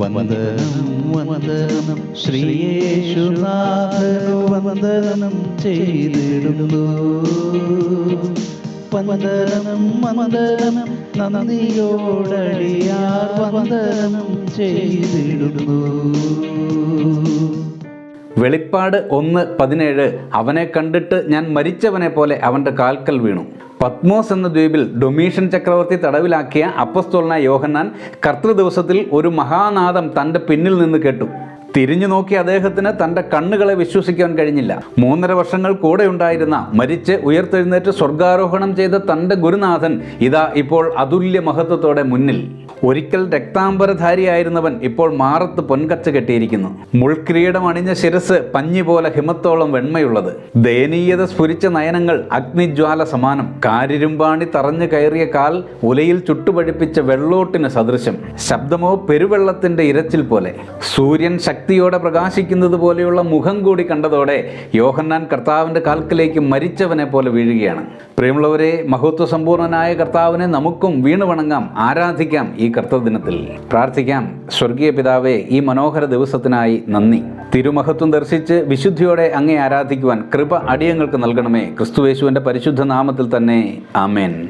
വന്ദനം വന്ദനം ശ്രീയേശുനാഥനു വന്ദനം ചെയ്തിടുന്നു. വന്ദനം വന്ദനം നന്ദിയോടടിയാർ വന്ദനം ചെയ്തിടുന്നു. വെളിപ്പാട് ഒന്ന് പതിനേഴ് അവനെ കണ്ടിട്ട് ഞാൻ മരിച്ചവനെ പോലെ അവന്റെ കാൽക്കൽ വീണു. പത്മോസ് എന്ന ദ്വീപിൽ ഡൊമീഷ്യൻ ചക്രവർത്തി തടവിലാക്കിയ അപ്പസ്തോലനായ യോഹന്നാൻ കർത്തൃദിവസത്തിൽ ഒരു മഹാനാദം തന്റെ പിന്നിൽ നിന്ന് കേട്ടു. തിരിഞ്ഞു നോക്കി അദ്ദേഹത്തിന് തന്റെ കണ്ണുകളെ വിശ്വസിക്കാൻ കഴിഞ്ഞില്ല. മൂന്നര വർഷങ്ങൾ കൂടെ ഉണ്ടായിരുന്ന മരിച്ച് ഉയർത്തെഴുന്നേറ്റ് സ്വർഗാരോഹണം ചെയ്ത തന്റെ ഗുരുനാഥൻ ഇതാ ഇപ്പോൾ അതുല്യ മഹത്വത്തോടെ മുന്നിൽ. ഒരിക്കൽ രക്താംബരധാരിയായിരുന്നവൻ ഇപ്പോൾ മാറത്ത് പൊൻകച്ച കെട്ടിയിരിക്കുന്നു. മുൾക്കിരീടം അണിഞ്ഞ ശിരസ് പഞ്ഞി പോലെ ഹിമത്തോളം വെണ്മയുള്ളത്. ദയനീയത സ്ഫുരിച്ച നയനങ്ങൾ അഗ്നിജ്വാല സമാനം. കാരിരുമ്പാണി തറഞ്ഞു കയറിയ കാൽ ഉലയിൽ ചുട്ടുപഴിപ്പിച്ച വെള്ളോട്ടിന് സദൃശം ശബ്ദമോ പെരുവെള്ളത്തിന്റെ ഇരച്ചിൽ പോലെ. സൂര്യൻ ശക്തിയോടെ പ്രകാശിക്കുന്നത് പോലെയുള്ള മുഖം കൂടി കണ്ടതോടെ യോഹന്നാൻ കർത്താവിന്റെ കാൽക്കിലേക്ക് മരിച്ചവനെ പോലെ വീഴുകയാണ്. പ്രിയമുള്ളവരെ മഹത്വസമ്പൂർണനായ കർത്താവിനെ നമുക്കും വീണു വണങ്ങാം ആരാധിക്കാം ഈ കർത്തദിനത്തിൽ പ്രാർത്ഥിക്കാം. സ്വർഗീയ പിതാവേ ഈ മനോഹര ദിവസത്തിനായി നന്ദി. തിരുമഹത്വം ദർശിച്ച് വിശുദ്ധിയോടെ അങ്ങേ ആരാധിക്കുവാൻ കൃപ അടിയങ്ങൾക്ക് നൽകണമേ. ക്രിസ്തുവേശുവിന്റെ പരിശുദ്ധ നാമത്തിൽ തന്നെ ആമേൻ.